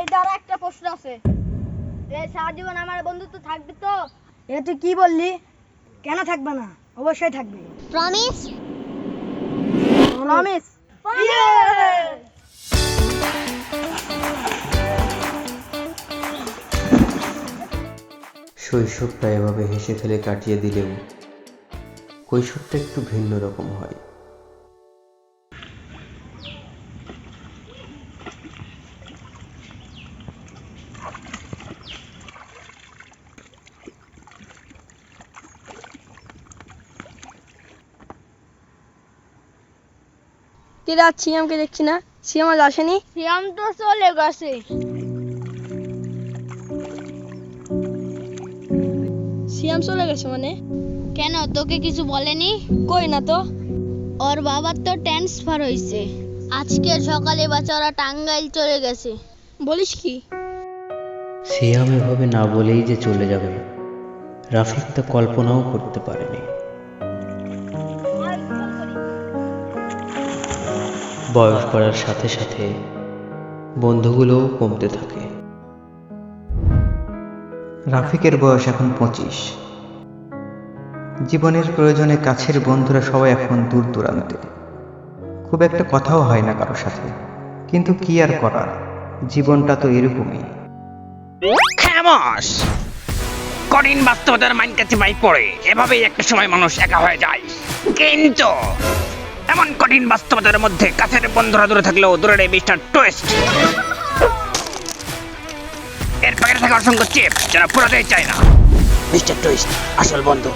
এই দ্বারা একটা প্রশ্ন আছে। এই সারা জীবন আমার বন্ধুত্ব থাকবে তো? এটা তুই কি বললি? কেন থাকবে না? অবশ্যই থাকবে। প্রমিস প্রমিস শৈশবটা এভাবে হেসে ফেলে কাটিয়ে দিলেও কৈশোরটা একটু ভিন্ন রকম হয়। কি রাত সিয়ামকে দেখছি না। সিয়াম আজ আসেনি? সিয়াম তো চলে গেছে। সিয়াম চলে গেছে মানে? কেন তোকে কিছু বলেনি? কই না তো? ওর বাবার তো ট্রান্সফার হয়েছে আজকে সকালে বাচ্চারা টাঙ্গাইল চলে গেছে। বলিস কি? সিয়াম এভাবে না বলেই যে চলে যাবে। রাফিক তা কল্পনাও করতে পারেনি। বয়স বাড়ার সাথে সাথে বন্ধুগুলোও কমতে থাকে। রাফিকের বয়স এখন পঁচিশ। জীবনের প্রয়োজনে কাছের বন্ধুরা সবাই এখন দূর দূরান্তে। খুব একটা কথাও হয় না কারোর সাথে কিন্তু কি আর করার জীবনটা তো এরকমই। খামোশ! কঠিন বাস্তবতার মাইন কাছে বাই পড়ে এভাবেই একটা সময় মানুষ একা হয়ে যায়। কিন্তু এমন কঠিন বাস্তবতার মধ্যে কাছের বন্ধুরা দূরে থাকলেও দূরে নেই মিস্টার টোয়েস্ট এর প্যাকেটে থাকা অসংখ্য চিপ যারা পুরোতেই চায় না। মিস্টার টোয়েস্ট আসল বন্ধু।